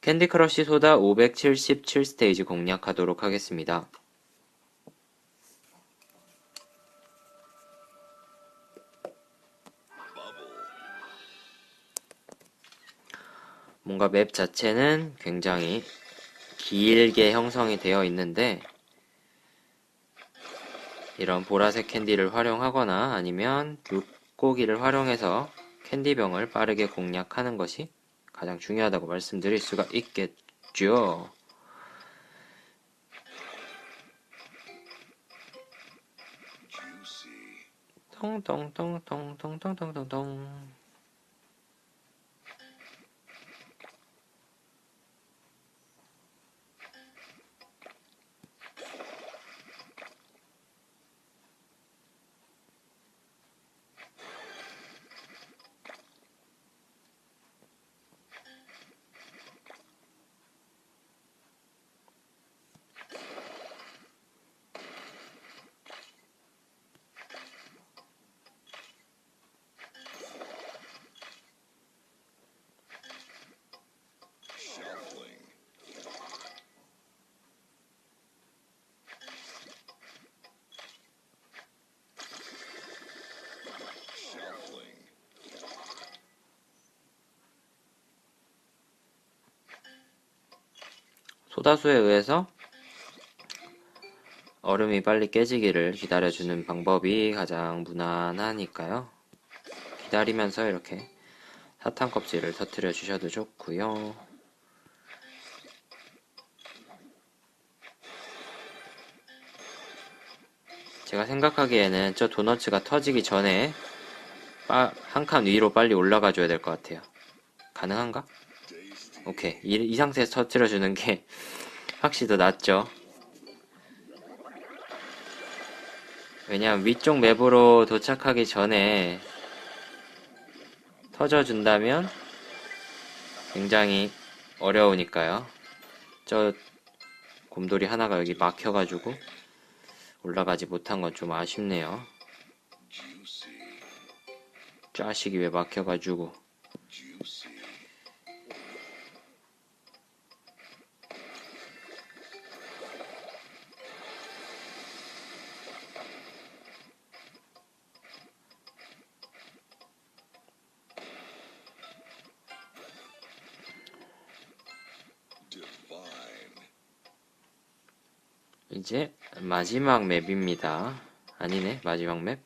캔디 크러쉬 소다 577스테이지 공략하도록 하겠습니다. 뭔가 맵 자체는 굉장히 길게 형성이 되어 있는데 이런 보라색 캔디를 활용하거나 아니면 물고기를 활용해서 캔디병을 빠르게 공략하는 것이 가장 중요하다고 말씀드릴 수가 있겠죠. 통통통통통통통통 소다수에 의해서 얼음이 빨리 깨지기를 기다려주는 방법이 가장 무난하니까요. 기다리면서 이렇게 사탕 껍질을 터트려 주셔도 좋고요. 제가 생각하기에는 저 도너츠가 터지기 전에 한 칸 위로 빨리 올라가 줘야 될 것 같아요. 가능한가? 오케이. 이, 이 상태에서 터트려주는 게 확실히 더 낫죠. 왜냐면 위쪽 맵으로 도착하기 전에 터져준다면 굉장히 어려우니까요. 저 곰돌이 하나가 여기 막혀가지고 올라가지 못한 건 좀 아쉽네요. 짜식이 왜 막혀가지고 이제 마지막 맵입니다. 아니네, 마지막 맵.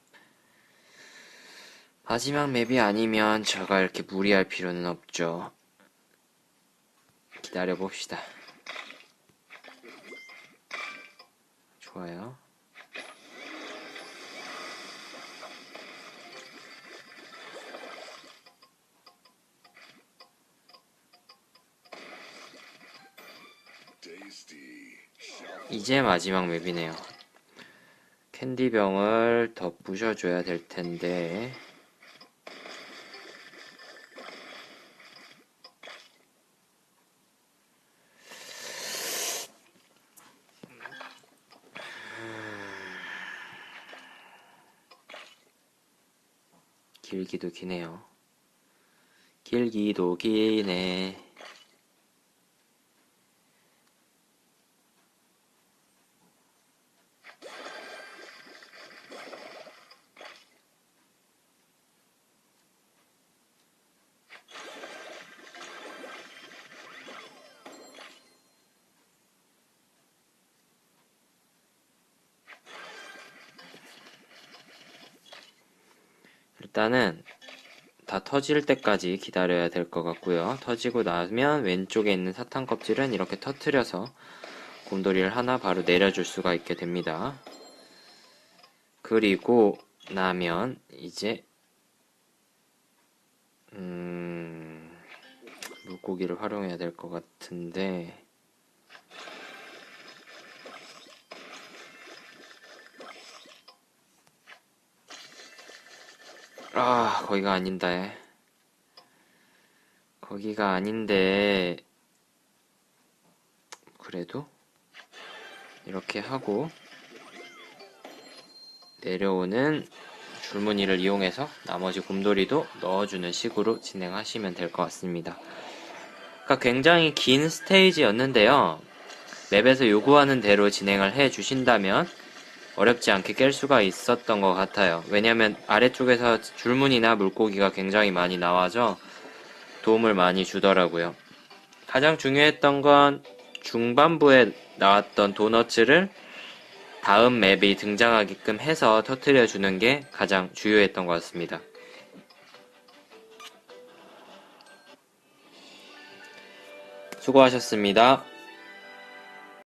마지막 맵이 아니면 제가 이렇게 무리할 필요는 없죠. 기다려 봅시다. 좋아요. 이제 마지막 맵이네요. 캔디병을 더 부셔줘야 될 텐데. 길기도 기네요. 길기도 기네. 일단은 다 터질 때까지 기다려야 될 것 같고요. 터지고 나면 왼쪽에 있는 사탕 껍질은 이렇게 터트려서 곰돌이를 하나 바로 내려줄 수가 있게 됩니다. 그리고 나면 이제 음, 물고기를 활용해야 될 것 같은데 아, 거기가 아닌데. 거기가 아닌데, 그래도, 이렇게 하고, 내려오는 줄무늬를 이용해서 나머지 곰돌이도 넣어주는 식으로 진행하시면 될 것 같습니다. 그러니까 굉장히 긴 스테이지였는데요. 맵에서 요구하는 대로 진행을 해 주신다면 어렵지 않게 깰 수가 있었던 것 같아요. 왜냐면 아래쪽에서 줄무늬나 물고기가 굉장히 많이 나와서 도움을 많이 주더라고요. 가장 중요했던 건 중반부에 나왔던 도너츠를 다음 맵이 등장하게끔 해서 터트려 주는 게 가장 주요했던 것 같습니다. 수고하셨습니다.